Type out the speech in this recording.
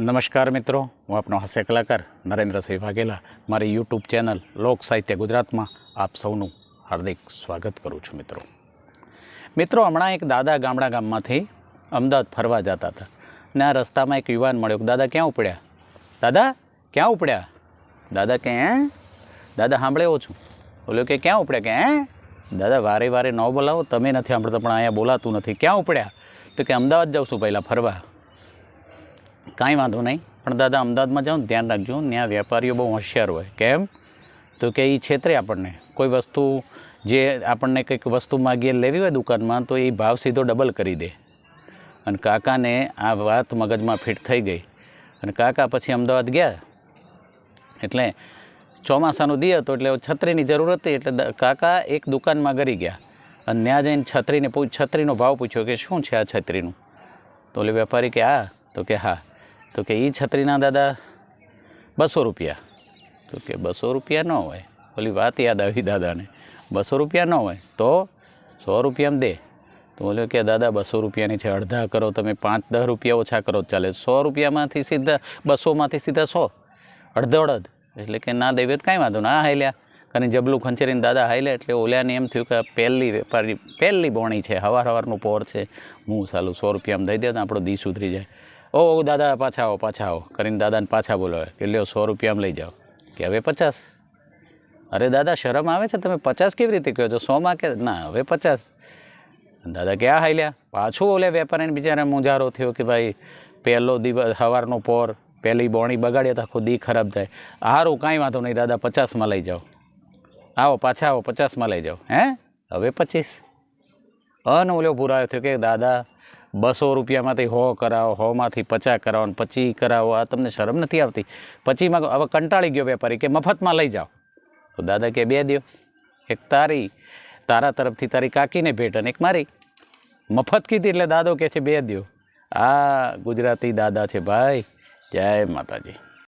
નમસ્કાર મિત્રો, હું આપનો હાસ્ય કલાકાર નરેન્દ્રસિંહ વાઘેલા મારી યુટ્યુબ ચેનલ લોક સાહિત્ય ગુજરાતમાં આપ સૌનું હાર્દિક સ્વાગત કરું છું મિત્રો. મિત્રો, હમણાં એક દાદા ગામડા ગામમાંથી અમદાવાદ ફરવા જતા હતા. ને આ રસ્તામાં એક યુવાન મળ્યો. દાદા, ક્યાં ઉપડ્યા? દાદા, ક્યાં ઉપડ્યા? દાદા, કે દાદા, સાંભળ્યો છું. બોલ્યો કે, ક્યાં ઉપડ્યા? કે, હે? દાદા, વારે વારે ન બોલાવો. તમે નથી સાંભળતા, પણ અહીંયા બોલાતું નથી. ક્યાં ઉપડ્યા? તો કે, અમદાવાદ જાઉં છું પહેલાં ફરવા. કાંઈ વાંધો નહીં. પણ દાદા, અમદાવાદમાં જાઓ ધ્યાન રાખજો. ત્યાં વેપારીઓ બહુ હોશિયાર હોય. કેમ? તો કે એ છેતરે આપણને. કોઈ વસ્તુ જે આપણને કંઈક વસ્તુ માગીએ લેવી હોય દુકાનમાં, તો એ ભાવ સીધો ડબલ કરી દે. અને કાકાને આ વાત મગજમાં ફિટ થઈ ગઈ. અને કાકા પછી અમદાવાદ ગયા. એટલે ચોમાસાનું દી હતો, એટલે છત્રીની જરૂર હતી. એટલે કાકા એક દુકાનમાં ગરી ગયા. અને ત્યાં જઈને છત્રીને પૂછ, છત્રીનો ભાવ પૂછ્યો કે શું છે આ છત્રીનું? તો ઓલે વેપારી કે આ તો કે, હા. તો કે એ છત્રીના દાદા બસો રૂપિયા. તો કે બસો રૂપિયા ન હોય. ઓલી વાત યાદ આવી દાદાને. બસો રૂપિયા ન હોય તો સો રૂપિયામાં દે. તો બોલ્યો કે દાદા બસો રૂપિયાની છે, અડધા કરો તમે પાંચ દસ રૂપિયા ઓછા કરો ચાલે. સો રૂપિયામાંથી સીધા બસોમાંથી સીધા સો. અડધો અડધ એટલે કે ના દેવે કાંઈ વાંધો ના હાલ્યા. કરીને જબલું ખંચેરીને દાદા હાલ્યા એટલે ઓલ્યાને એમ થયું કે પહેલી વેપારી, પહેલી બોણી છે, હવાર હવારનું પોર છે. હું સાલું સો રૂપિયામાં દઈ દે તો આપણો દી સુધરી જાય. ઓ દાદા, પાછા આવો પાછા આવો. કરીને દાદાને પાછા બોલાવે કે લ્યો, સો રૂપિયામાં લઈ જાઓ. કે હવે પચાસ? અરે દાદા, શરમ આવે છે? તમે પચાસ કેવી રીતે કહો છો? સોમાં કે? ના, હવે પચાસ. દાદા ક્યાં હાલ્યા. પાછું ઓલે વેપારીને બિચારા મુંજારો થયો કે ભાઈ, પહેલો દિવસ, સવારનો પોર, પહેલી બોણી બગાડીએ તો આખો દી ખરાબ થાય. સારું કાંઈ વાંધો નહીં, દાદા, પચાસમાં લઈ જાઓ. આવો, પાછા આવો, પચાસમાં લઈ જાઓ. હે? હવે પચીસ. અન ઓલો ભૂરાયો થયો કે, દાદા બસો રૂપિયામાંથી હો કરાવો, હોમાંથી પચાસ કરાવો ને પચી કરાવો. આ તમને શરમ નથી આવતી? પચીમાં હવે કંટાળી ગયો વેપારી કે મફતમાં લઈ જાઓ. તો દાદા કે બે દ્યો. એક તારી, તારા તરફથી તારી કાકીને ભેટ અને એક મારી. મફત કીધી એટલે દાદો કે છે બે દ્યો. આ ગુજરાતી દાદા છે ભાઈ. જય માતાજી.